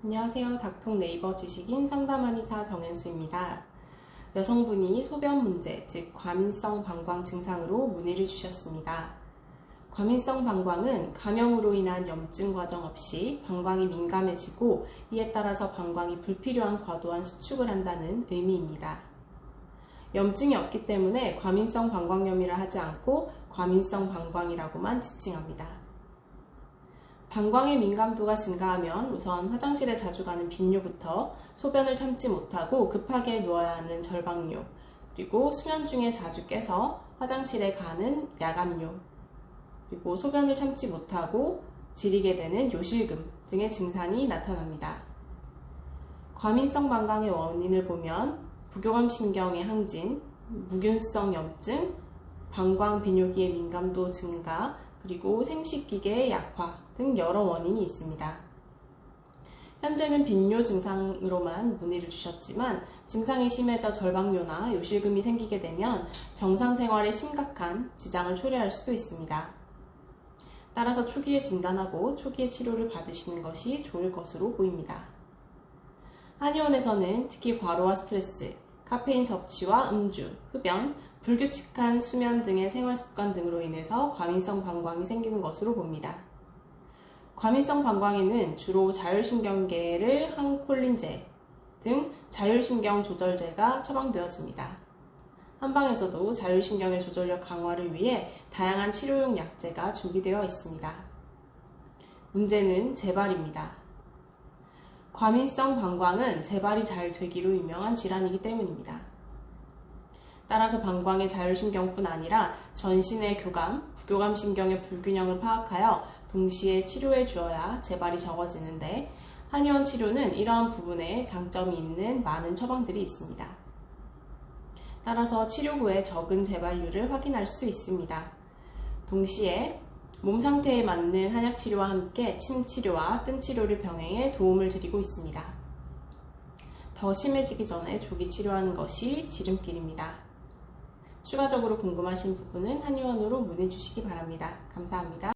안녕하세요. 닥통 네이버 지식인 상담한의사 정현수입니다. 여성분이 소변 문제, 즉 과민성 방광 증상으로 문의를 주셨습니다. 과민성 방광은 감염으로 인한 염증 과정 없이 방광이 민감해지고 이에 따라서 방광이 불필요한 과도한 수축을 한다는 의미입니다. 염증이 없기 때문에 과민성 방광염이라 하지 않고 과민성 방광이라고만 지칭합니다. 방광의 민감도가 증가하면 우선 화장실에 자주 가는 빈뇨부터 소변을 참지 못하고 급하게 누워야 하는 절방뇨, 그리고 수면 중에 자주 깨서 화장실에 가는 야간뇨, 그리고 소변을 참지 못하고 지리게 되는 요실금 등의 증상이 나타납니다. 과민성 방광의 원인을 보면 부교감 신경의 항진, 무균성 염증, 방광 비뇨기의 민감도 증가, 그리고 생식기계의 약화 등 여러 원인이 있습니다. 현재는 빈뇨 증상으로만 문의를 주셨지만 증상이 심해져 절방뇨나 요실금이 생기게 되면 정상 생활에 심각한 지장을 초래할 수도 있습니다. 따라서 초기에 진단하고 초기에 치료를 받으시는 것이 좋을 것으로 보입니다. 한의원에서는 특히 과로와 스트레스, 카페인 섭취와 음주, 흡연, 불규칙한 수면 등의 생활 습관 등으로 인해서 과민성 방광이 생기는 것으로 봅니다. 과민성 방광에는 주로 자율신경계를 항콜린제 등 자율신경 조절제가 처방되어집니다. 한방에서도 자율신경의 조절력 강화를 위해 다양한 치료용 약제가 준비되어 있습니다. 문제는 재발입니다. 과민성 방광은 재발이 잘 되기로 유명한 질환이기 때문입니다. 따라서 방광의 자율신경뿐 아니라 전신의 교감, 부교감 신경의 불균형을 파악하여 동시에 치료해 주어야 재발이 적어지는데 한의원 치료는 이러한 부분에 장점이 있는 많은 처방들이 있습니다. 따라서 치료 후에 적은 재발률을 확인할 수 있습니다. 동시에 몸 상태에 맞는 한약 치료와 함께 침 치료와 뜸 치료를 병행해 도움을 드리고 있습니다. 더 심해지기 전에 조기 치료하는 것이 지름길입니다. 추가적으로 궁금하신 부분은 한의원으로 문의 주시기 바랍니다. 감사합니다.